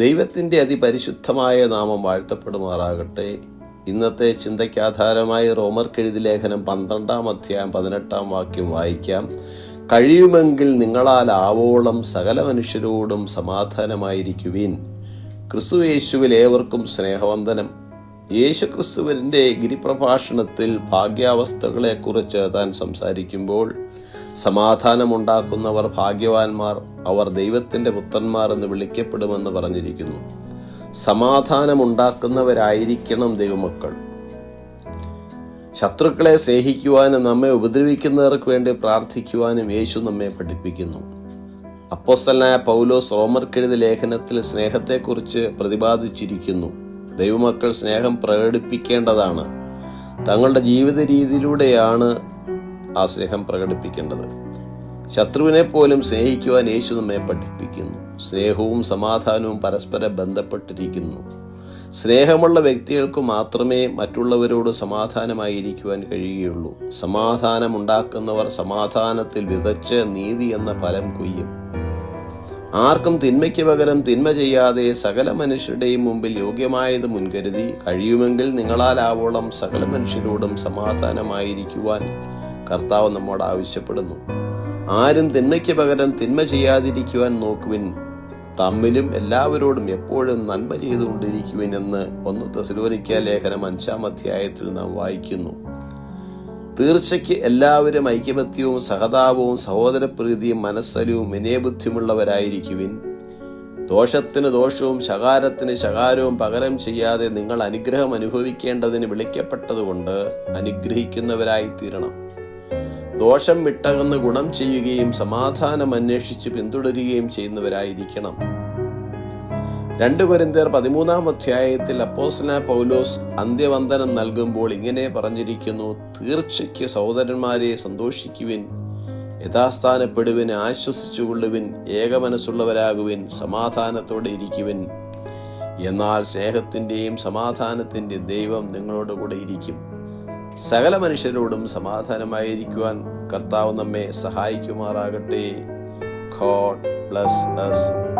ദൈവത്തിന്റെ അതിപരിശുദ്ധമായ നാമം വാഴ്ത്തപ്പെടുമാറാകട്ടെ. ഇന്നത്തെ ചിന്തയ്ക്ക് ആധാരമായി റോമർക്കെഴുതി ലേഖനം പന്ത്രണ്ടാം അധ്യായം പതിനെട്ടാം വാക്യം വായിക്കാം. കഴിയുമെങ്കിൽ നിങ്ങളാൽ ആവോളം സകല മനുഷ്യരോടും സമാധാനമായിരിക്കുവിൻ. ക്രിസ്തുയേശുവിൽ ഏവർക്കും സ്നേഹവന്ദനം. യേശുക്രിസ്തുവിന്റെ ഗിരിപ്രഭാഷണത്തിൽ ഭാഗ്യാവസ്ഥകളെക്കുറിച്ച് താൻ സംസാരിക്കുമ്പോൾ സമാധാനമുണ്ടാക്കുന്നവർ ഭാഗ്യവാന്മാർ അവർ ദൈവത്തിന്റെ പുത്രന്മാർ എന്ന് വിളിക്കപ്പെടുമെന്ന് പറഞ്ഞിരിക്കുന്നു. സമാധാനമുണ്ടാക്കുന്നവരായിരിക്കണം ദൈവമക്കൾ. ശത്രുക്കളെ സ്നേഹിക്കുവാനും നമ്മെ ഉപദ്രവിക്കുന്നവർക്ക് വേണ്ടി പ്രാർത്ഥിക്കുവാനും യേശു നമ്മെ പഠിപ്പിക്കുന്നു. അപ്പോസ്തലനായ പൗലോസ് റോമർക്കെഴുതി ലേഖനത്തിൽ സ്നേഹത്തെക്കുറിച്ച് പ്രതിപാദിച്ചിരിക്കുന്നു. ദൈവമക്കൾ സ്നേഹം പ്രകടിപ്പിക്കേണ്ടതാണ്. തങ്ങളുടെ ജീവിത രീതിയിലൂടെയാണ് ആ സ്നേഹം പ്രകടിപ്പിക്കേണ്ടത്. ശത്രുവിനെ പോലും സ്നേഹിക്കുവാൻ യേശു നമ്മെ പഠിപ്പിക്കുന്നു. സ്നേഹവും സമാധാനവും പരസ്പരം ബന്ധപ്പെട്ടിരിക്കുന്നു. സ്നേഹമുള്ള വ്യക്തികൾക്ക് മാത്രമേ മറ്റുള്ളവരോട് സമാധാനമായിരിക്കുവാൻ കഴിയുകയുള്ളൂ. സമാധാനമുണ്ടാക്കുന്നവർ സമാധാനത്തിൽ വിതച്ച് നീതി എന്ന ഫലം കൊയ്യും. ആർക്കും തിന്മയ്ക്ക് പകരം തിന്മ ചെയ്യാതെ സകല മനുഷ്യരുടെയും മുമ്പിൽ യോഗ്യമായത് മുൻകരുതി കഴിയുമെങ്കിൽ നിങ്ങളാലാവോളം സകല മനുഷ്യരോടും സമാധാനമായിരിക്കുവാൻ കർത്താവ് നമ്മോട് ആവശ്യപ്പെടുന്നു. ആരും തിന്മയ്ക്ക് പകരം തിന്മ ചെയ്യാതിരിക്കുവാൻ നോക്കുവിൻ. തമ്മിലും എല്ലാവരോടും എപ്പോഴും നന്മ ചെയ്തുകൊണ്ടിരിക്കുവിൻ എന്ന് ഒന്ന് തെസലോനിക്ക ലേഖനം അഞ്ചാം അധ്യായത്തിൽ നാം വായിക്കുന്നു. തീർച്ചയ്ക്ക് എല്ലാവരും ഐക്യമത്യവും സഹതാപവും സഹോദരപ്രീതിയും മനസ്സലിവും വിനയബുദ്ധിമുള്ളവരായിരിക്കുവിൻ ദോഷത്തിന് ദോഷവും ശകാരത്തിന് ശകാരവും പകരം ചെയ്യാതെ നിങ്ങൾ അനുഗ്രഹം അനുഭവിക്കേണ്ടതിന് വിളിക്കപ്പെട്ടതുകൊണ്ട് അനുഗ്രഹിക്കുന്നവരായി തീരണം ദോഷം വിട്ടകന്ന് ഗുണം ചെയ്യുകയും സമാധാനം അന്വേഷിച്ച് പിന്തുടരുകയും ചെയ്യുന്നവരായിരിക്കണം. രണ്ട് കൊരിന്തിയർ പതിമൂന്നാം അധ്യായത്തിൽ അപ്പോസ്ല പൗലോസ് അന്ത്യവന്ദനം നൽകുമ്പോൾ ഇങ്ങനെ പറഞ്ഞിരിക്കുന്നു തീർച്ചയ്ക്ക് സഹോദരന്മാരെ സന്തോഷിക്കുവിൻ യഥാസ്ഥാനപ്പെടുവിൻ ആശ്വസിച്ചുകൊള്ളുവിൻ ഏകമനസ്സുള്ളവരാകുവിൻ സമാധാനത്തോടെ ഇരിക്കുവിൻ. എന്നാൽ സ്നേഹത്തിന്റെയും സമാധാനത്തിന്റെയും ദൈവം നിങ്ങളോടുകൂടെ ഇരിക്കും. സകല മനുഷ്യരോടും സമാധാനമായിരിക്കുവാൻ കർത്താവ് നമ്മെ സഹായിക്കുമാറാകട്ടെ. God bless us.